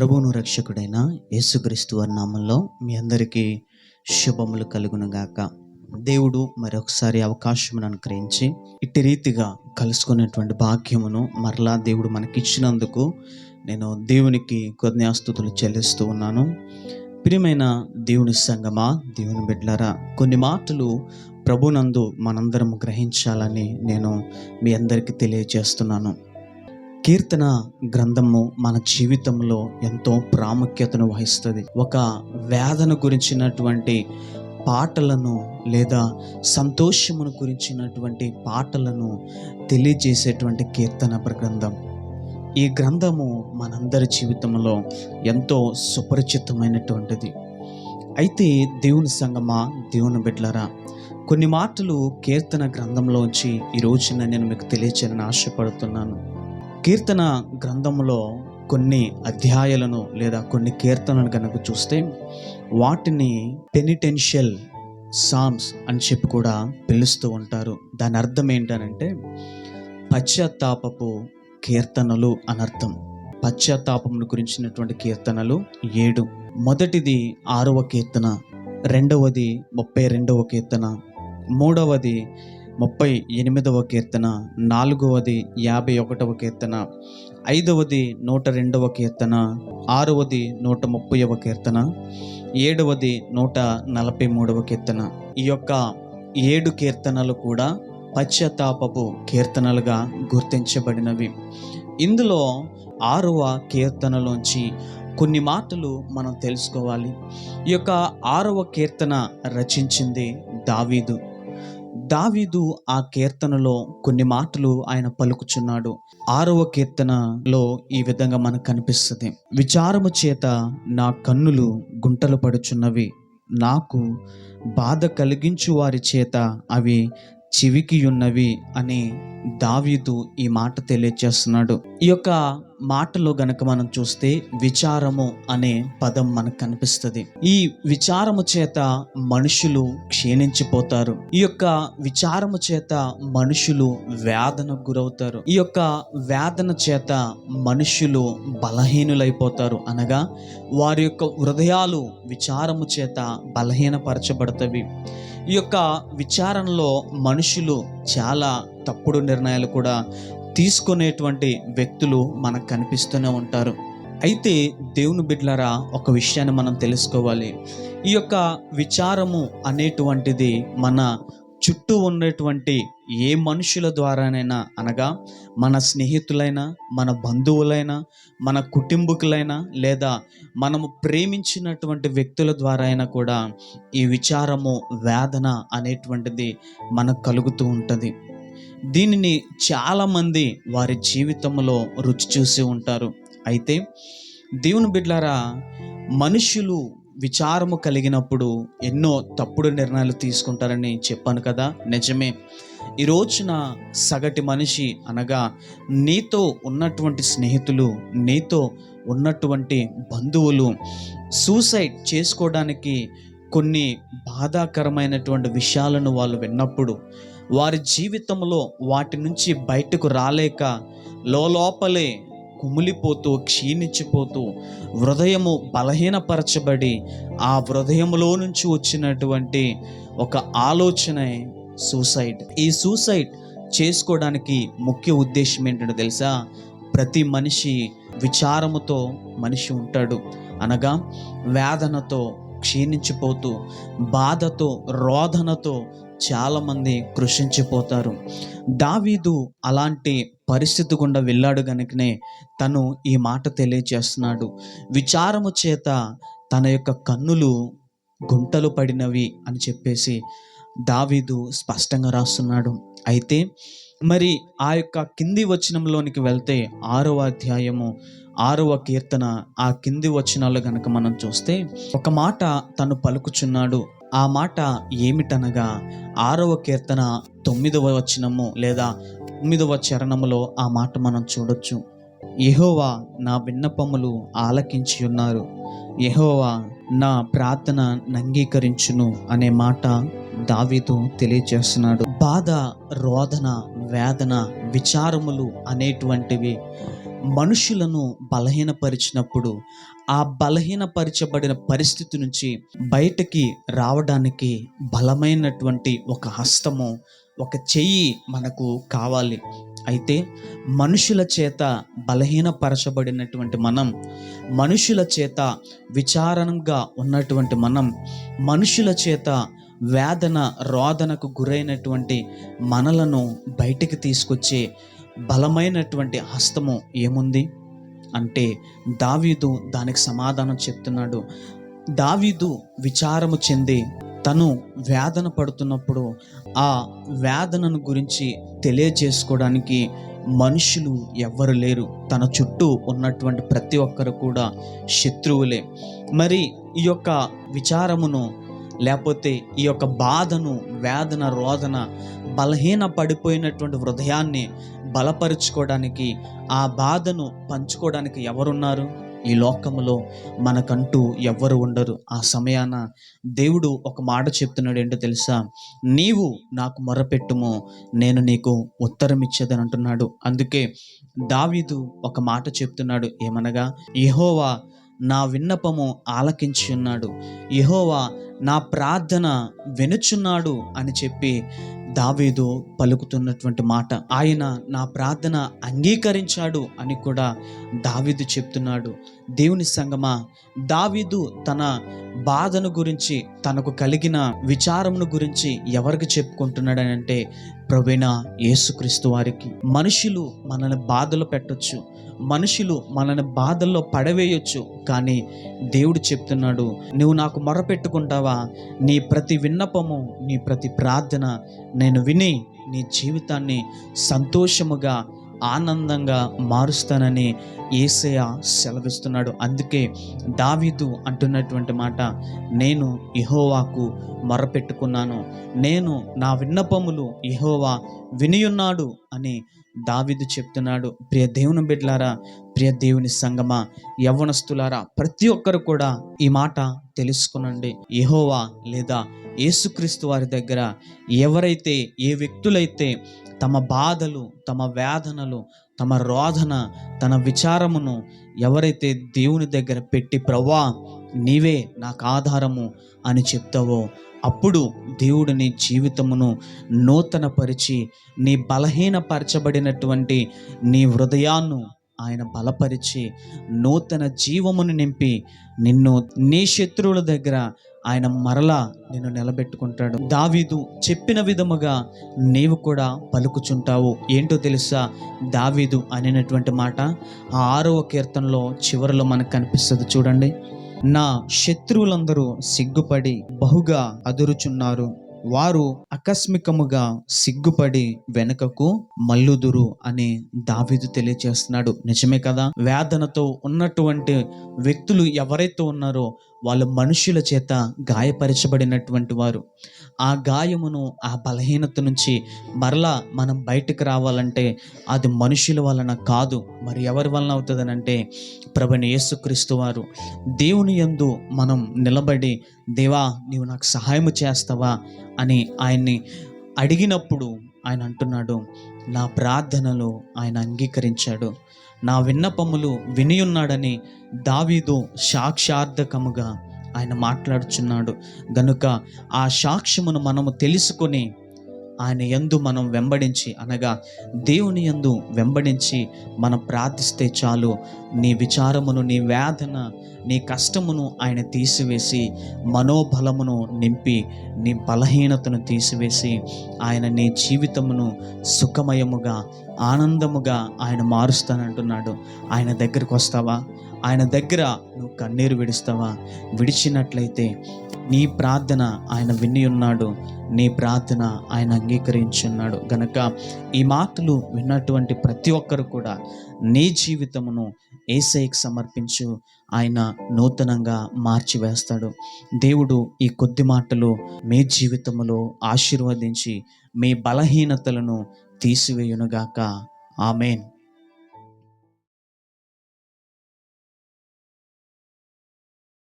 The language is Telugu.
ప్రభువును రక్షకుడైన యేసుక్రీస్తు వారి నామంలో మీ అందరికీ శుభములు కలుగునుగాక. దేవుడు మరొకసారి అవకాశమును అనుగ్రహించి ఇట్టి రీతిగా కలుసుకునేటువంటి భాగ్యమును మరలా దేవుడు మనకిచ్చినందుకు నేను దేవునికి కృతజ్ఞాస్తుతులు చెల్లిస్తూ ఉన్నాను. ప్రియమైన దేవుని సంగమా దేవుని బిడ్డలారా కొన్ని మాటలు ప్రభునందు మనందరం గ్రహించాలని నేను మీ అందరికీ తెలియజేస్తున్నాను. కీర్తన గ్రంథము మన జీవితంలో ఎంతో ప్రాముఖ్యతను వహిస్తుంది. ఒక వేదన గురించినటువంటి పాటలను లేదా సంతోషమును గురించినటువంటి పాటలను తెలియజేసేటువంటి కీర్తన గ్రంథం. ఈ గ్రంథము మనందరి జీవితంలో ఎంతో సుపరిచితమైనటువంటిది. అయితే దేవుని సంగమా దేవుని బిడ్లరా కొన్ని మాటలు కీర్తన గ్రంథంలోంచి ఈ రోజున నేను మీకు తెలియచేయాలని ఆశపడుతున్నాను. కీర్తన గ్రంథంలో కొన్ని అధ్యాయాలను లేదా కొన్ని కీర్తనలు కనుక చూస్తే వాటిని పెనిటెన్షియల్ సామ్స్ అని చెప్పి కూడా పిలుస్తూ ఉంటారు. దాని అర్థం ఏంటనంటే పశ్చాత్తాపపు కీర్తనలు అనర్థం పశ్చాత్తాపమును గురించినటువంటి కీర్తనలు ఏడు. మొదటిది ఆరవ కీర్తన రెండవది ముప్పై రెండవ కీర్తన మూడవది ముప్పై ఎనిమిదవ కీర్తన నాలుగవది యాభై ఒకటవ కీర్తన ఐదవది నూట రెండవ కీర్తన ఆరవది నూట ముప్పైవ కీర్తన ఏడవది నూట నలభై మూడవ కీర్తన. ఈ యొక్క ఏడు కీర్తనలు కూడా పశ్చాత్తాపపు కీర్తనలుగా గుర్తించబడినవి. ఇందులో ఆరవ కీర్తనలోంచి కొన్ని మాటలు మనం తెలుసుకోవాలి. ఈ యొక్క ఆరవ కీర్తన రచించింది దావీదు. దావీదు ఆ కీర్తనలో కొన్ని మాటలు ఆయన పలుకుచున్నాడు. ఆరవ కీర్తనలో ఈ విధంగా మనకు కనిపిస్తుంది. విచారము చేత నా కన్నులు గుంటలు పడుచున్నవి. నాకు బాధ కలిగించు వారి చేత అవి చివికి ఉన్నవి అని దావీదు ఈ మాట తెలియజేస్తున్నాడు ఈ యొక్క మాటలో గనక మనం చూస్తే విచారము అనే పదం మనకు కనిపిస్తుంది. ఈ విచారము చేత మనుషులు క్షీణించిపోతారు. ఈ యొక్క విచారము చేత మనుషులు వేదనకు గురవుతారు. ఈ యొక్క వేదన చేత మనుషులు బలహీనులైపోతారు. అనగా వారి యొక్క హృదయాలు విచారము చేత బలహీనపరచబడతవి. ఈ యొక్క విచారణలో మనుషులు చాలా తప్పుడు నిర్ణయాలు కూడా తీసుకునేటువంటి వ్యక్తులు మనకు కనిపిస్తూనే ఉంటారు. అయితే దేవుని బిడ్లరా ఒక విషయాన్ని మనం తెలుసుకోవాలి. ఈ యొక్క విచారము అనేటువంటిది మన చుట్టూ ఉన్నటువంటి ఏ మనుషుల ద్వారానైనా అనగా మన స్నేహితులైనా మన బంధువులైనా మన కుటుంబకులైనా లేదా మనము ప్రేమించినటువంటి వ్యక్తుల ద్వారా అయినా కూడా ఈ విచారము వేదన అనేటువంటిది మనకు కలుగుతూ ఉంటుంది. దీనిని చాలామంది వారి జీవితంలో రుచి చూసి ఉంటారు. అయితే దేవుని బిడ్లారా మనుషులు విచారము కలిగినప్పుడు ఎన్నో తప్పుడు నిర్ణయాలు తీసుకుంటారని చెప్పాను కదా? నిజమే. ఈ రోజున సగటి మనిషి అనగా నీతో ఉన్నటువంటి స్నేహితులు నీతో ఉన్నటువంటి బంధువులు సూసైడ్ చేసుకోవడానికి కొన్ని బాధాకరమైనటువంటి విషయాలను వాళ్ళు విన్నప్పుడు వారి జీవితంలో వాటి నుంచి బయటకు రాలేక లోపలే కుమిలిపోతూ క్షీణించిపోతూ హృదయము బలహీనపరచబడి ఆ హృదయంలో నుంచి వచ్చినటువంటి ఒక ఆలోచనే సూసైడ్. ఈ సూసైడ్ చేసుకోవడానికి ముఖ్య ఉద్దేశం ఏంటంటే తెలుసా? ప్రతి మనిషి విచారముతో మనిషి ఉంటాడు. అనగా వేదనతో క్షీణించిపోతూ బాధతో రోధనతో చాలామంది కృషించిపోతారు. దావీదు అలాంటి పరిస్థితి గుండా వెళ్ళాడు కనుకనే తను ఈ మాట తెలియజేస్తున్నాడు విచారము చేత తన యొక్క కన్నులు గుంటలు పడినవి అని చెప్పేసి దావీదు స్పష్టంగా రాస్తున్నాడు. అయితే మరి ఆ యొక్క కింది వచనంలోనికి వెళ్తే ఆరవ అధ్యాయము ఆరవ కీర్తన ఆ కింది వచనాలు గనక మనం చూస్తే ఒక మాట తను పలుకుచున్నాడు. ఆ మాట ఏమిటనగా ఆరవ కీర్తన తొమ్మిదవ వచనము లేదా తొమ్మిదవ చరణములో ఆ మాట మనం చూడొచ్చు. యహోవా నా విన్నపములు ఆలకించి ఉన్నారు యహోవా నా ప్రార్థన నంగీకరించును అనే మాట దావీదు తెలియజేస్తున్నాడు బాధ రోదన వేదన విచారములు అనేటువంటివి మనుషులను బలహీనపరిచినప్పుడు ఆ బలహీనపరచబడిన పరిస్థితి నుంచి బయటకి రావడానికి బలమైనటువంటి ఒక హస్తము ఒక చెయ్యి మనకు కావాలి. అయితే మనుషుల చేత బలహీనపరచబడినటువంటి మనం మనుషుల చేత విచారణగా ఉన్నటువంటి మనం మనుషుల చేత వేదన రోదనకు గురైనటువంటి మనలను బయటికి తీసుకొచ్చే బలమైనటువంటి హస్తము ఏముంది? అంటే దావీదు దానికి సమాధానం చెప్తున్నాడు. దావీదు విచారము చెంది తను వేదన పడుతున్నప్పుడు ఆ వేదనను గురించి తెలియజేసుకోవడానికి మనుషులు ఎవ్వరు లేరు. తన చుట్టూ ఉన్నటువంటి ప్రతి ఒక్కరు కూడా శత్రువులే. మరి ఈ యొక్క విచారమును లేకపోతే ఈ యొక్క బాధను వేదన రోదన బలహీన పడిపోయినటువంటి హృదయాన్ని బలపరుచుకోవడానికి ఆ బాధను పంచుకోవడానికి ఎవరున్నారు? ఈ లోకములో మనకంటూ ఎవ్వరు ఉండరు. ఆ సమయాన దేవుడు ఒక మాట చెప్తున్నాడు ఏంటో తెలుసా? నీవు నాకు మొరపెట్టుము నేను నీకు ఉత్తరం ఇచ్చేదని అంటున్నాడు అందుకే దావీదు ఒక మాట చెప్తున్నాడు ఏమనగా యహోవా నా విన్నపము ఆలకించి ఉన్నాడు. యెహోవా నా ప్రార్థన వెనుచున్నాడు అని చెప్పి దావీదు పలుకుతున్నటువంటి మాట ఆయన నా ప్రార్థన అంగీకరించాడు అని కూడా దావీదు చెప్తున్నాడు. దేవుని సంగమా? దావీదు తన బాధను గురించి తనకు కలిగిన విచారమును గురించి ఎవరికి చెప్పుకుంటున్నాడని అంటే ప్రవీణ యేసుక్రీస్తు వారికి. మనుషులు మనల్ని బాధలు పెట్టొచ్చు. మనుషులు మనల్ని బాధల్లో పడవేయొచ్చు. కానీ దేవుడు చెప్తున్నాడు నువ్వు నాకు మొరపెట్టుకుంటావా? నీ ప్రతి విన్నపము నీ ప్రతి ప్రార్థన నేను విని నీ జీవితాన్ని సంతోషముగా ఆనందంగా మారుస్తానని ఏసయ సెలవిస్తున్నాడు. అందుకే దావీదు అంటున్నటువంటి మాట నేను ఇహోవాకు మొరపెట్టుకున్నాను. నేను నా విన్నపములు ఇహోవా వినియున్నాడు అని దావిదు చెప్తున్నాడు. ప్రియ దేవుని బిడ్లారా ప్రియ దేవుని సంగమా యవ్వనస్తులారా ప్రతి ఒక్కరు కూడా ఈ మాట తెలుసుకునండి. యెహోవా లేదా యేసుక్రీస్తు వారి దగ్గర ఎవరైతే ఏ వ్యక్తులైతే తమ బాధలు తమ వేదనలు తమ రోధన తన విచారమును ఎవరైతే దేవుని దగ్గర పెట్టి ప్రవ్వా నీవే నాకు ఆధారము అని చెప్తావో అప్పుడు దేవుడు నీ జీవితమును నూతనపరిచి నీ బలహీనపరచబడినటువంటి నీ హృదయాన్ని ఆయన బలపరిచి నూతన జీవమును నింపి నిన్ను నీ శత్రువుల దగ్గర ఆయన మరలా నిన్ను నిలబెట్టుకుంటాడు. దావీదు చెప్పిన విధముగా నీవు కూడా పలుకుచుంటావు. ఏంటో తెలుసా? దావీదు అనేటువంటి మాట ఆ ఆరవ కీర్తనలో చివరిలో మనకు కనిపిస్తుంది చూడండి. నా శత్రువులందరూ సిగ్గుపడి బహుగా అదురుచున్నారు. వారు ఆకస్మికముగా సిగ్గుపడి వెనుకకు మల్లుదురు అని దావీదు తెలియచేస్తున్నాడు. నిజమే కదా? వేదనతో ఉన్నటువంటి వ్యక్తులు ఎవరైతే ఉన్నారో వాళ్ళు మనుషుల చేత గాయపరచబడినటువంటి వారు. ఆ గాయమును ఆ బలహీనత నుంచి మరలా మనం బయటకు రావాలంటే అది మనుషుల వలన కాదు. మరి ఎవరి వలన అవుతుందనంటే ప్రభుని యేసుక్రీస్తు వారు. దేవుని యందు మనం నిలబడి దేవా నీవు నాకు సహాయం చేస్తావా? అని ఆయన్ని అడిగినప్పుడు ఆయన అంటున్నాడు నా ప్రార్థనలు ఆయన అంగీకరించాడు. నా విన్నపములు వినియున్నాడని దావీదు సాక్షార్థకముగా ఆయన మాట్లాడుచున్నాడు. గనుక ఆ సాక్ష్యమును మనము తెలుసుకొని ఆయన యందు మనం వెంబడించి అనగా దేవుని యందు వెంబడించి మనం ప్రార్థిస్తే చాలు. నీ విచారమును నీ వేదన నీ కష్టమును ఆయన తీసివేసి మనోబలమును నింపి నీ బలహీనతను తీసివేసి ఆయన నీ జీవితమును సుఖమయముగా ఆనందముగా ఆయన మారుస్తానంటున్నాడు. ఆయన దగ్గరికి వస్తావా? ఆయన దగ్గర నువ్వు కన్నీరు విడుస్తావా? విడిచినట్లయితే నీ ప్రార్థన ఆయన విని ఉన్నాడు. నీ ప్రార్థన ఆయన అంగీకరించున్నాడు గనక ఈ మాటలు విన్నటువంటి ప్రతి ఒక్కరు కూడా నీ జీవితమును ఏసైకి సమర్పించు. ఆయన నూతనంగా మార్చివేస్తాడు. దేవుడు ఈ కొద్ది మాటలు మీ జీవితములో ఆశీర్వదించి మీ బలహీనతలను తీసివేయునుగాక. ఆమెన్.